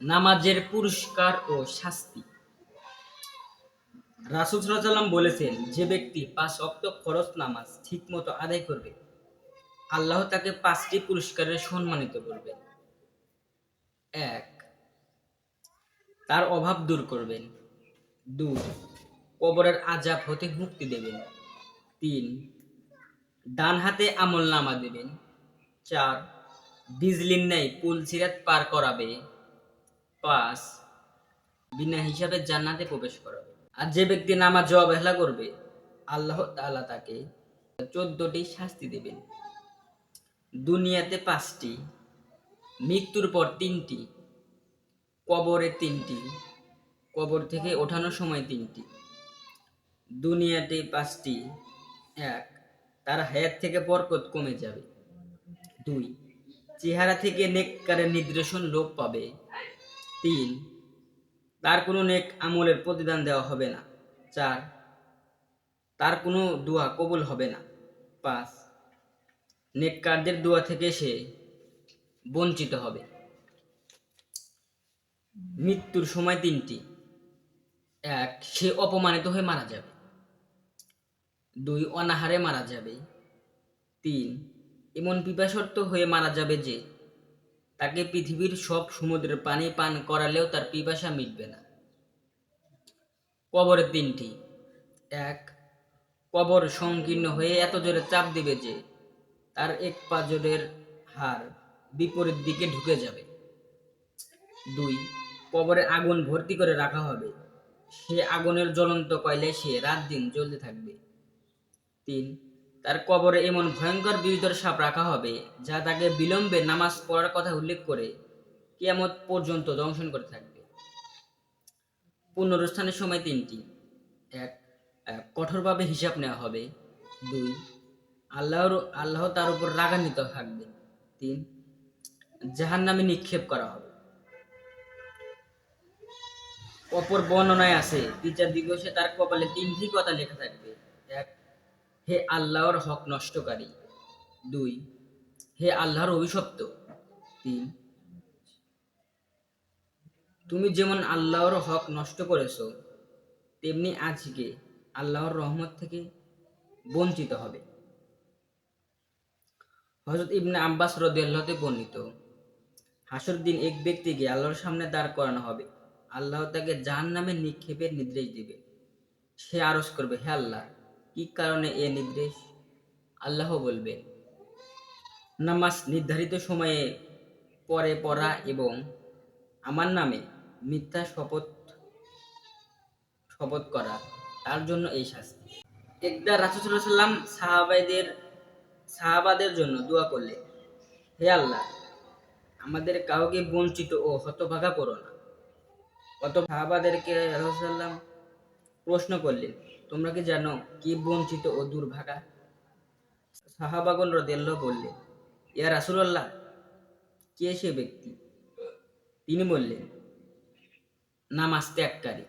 নামাজের পুরস্কার ও শাস্তি। রাসুল সাল্লাম বলেছেন, যে ব্যক্তি পাঁচ অক্ত খরচ নামাজ ঠিকমতো আদায় করবে, আল্লাহ তাকে পাঁচটি পুরস্কারে সম্মানিত করবেন এক, তার অভাব দূর করবেন। দুই, কবরের আজাব হতে মুক্তি দেবেন। তিন ডান হাতে আমল নামা দেবেন। চার, বিজলির ন্যায় পুল সিরাত পার করাবে। পাঁচ বিনা হিসাবে জান্নাতে প্রবেশ করাবে আর যে ব্যক্তি নামাজ অবহেলা করবে, আল্লাহ তাআলা তাকে চোদ্দটি শাস্তি দেবেন। দুনিয়াতে পাঁচটি, মৃত্যুর পর তিনটি, কবরে তিনটি, কবর থেকে ওঠানোর সময় তিনটি। দুনিয়াতে পাঁচটি, এক, তার হায়াত থেকে বরকত কমে যাবে। দুই, চেহারা থেকে নেককারের নির্দেশন লোপ পাবে। তিন, তার কোনো নেক আমলের প্রতিদান দেওয়া হবে না। চার, তার কোনো দোয়া কবুল হবে না। পাঁচ, নেককারদের দোয়া থেকে সে বঞ্চিত হবে। মৃত্যুর সময় তিনটি। এক, সে অপমানিত হয়ে মারা যাবে। দুই, অনাহারে মারা যাবে। তিন, এমন পিপাসর্ত হয়ে মারা যাবে যে তাকে পৃথিবীর সব সমুদ্রের পানি পান করালেও তার পিপাসা মিটবে না। কবরের তিনটি এক, কবর সংকীর্ণ হয়ে এত জোরে চাপ দিবে যে তার এক পাজরের হার বিপরীত দিকে ঢুকে যাবে। দুই, কবরে আগুন ভর্তি করে রাখা হবে। সে আগুনের জ্বলন্ত কয়লায় সে রাত দিন জ্বলতে থাকবে। তিন তার কবরে এমন ভয়ঙ্কর বিষধর সাপ রাখা হবে, যা তাকে বিলম্বে নামাজ পড়ার কথা উল্লেখ করে কিয়ামত পর্যন্ত দংশন করে থাকবে। পুনরুত্থানের সময় তিনটি। এক কঠোরভাবে হিসাব নেওয়া হবে। দুই, আল্লাহর, আল্লাহ তার উপর রাগান্বিত থাকবে। তিন জাহান নামে নিক্ষেপ করা হবে। অপর বর্ণনায় আছে, বিচার দিবসে তার কপালে তিনটি কথা লেখা থাকবে। এক হে আল্লাহর হক নষ্টকারী। দুই, হে আল্লাহর অভিশপ্ত। তিন, তুমি যেমন আল্লাহর হক নষ্ট করেছ, তেমনি আজকে আল্লাহর রহমত থেকে বঞ্চিত হবে। হজরত ইবনে আব্বাস রদিয়াল্লাহতে বর্ণিত, হাসর দিন এক ব্যক্তিকে আল্লাহর সামনে দাঁড় করানো হবে। আল্লাহ তাকে জাহান নামে নিক্ষেপের নির্দেশ দিবে। সে আরজ করবে, হে আল্লাহ কি কারণে এ নির্দেশ? আল্লাহ বলবেন, নামাজ নির্ধারিত সময়ে পরে পড়া এবং আমার নামে মিথ্যা শপথ শপথ করা, তার জন্য এই শাস্তি। একদা রাসুসাল্লাহ সাল্লাম সাহাবাইদের, সাহাবাদের জন্য দোয়া করলে হে আল্লাহ, আমাদের কাউকে বঞ্চিত ও হতভাগা করো না। কত সাহাবাদেরকে রাসুসাল্লাম প্রশ্ন করলেন তোমরা কি জানো কি বঞ্চিত ও দুর্ভাগা? সাহাবাগন রদেল্ল বললেন ইয়া রাসুলাল্লাহ, কে সে ব্যক্তি? তিনি বললেন, নামাজ ত্যাগকারী।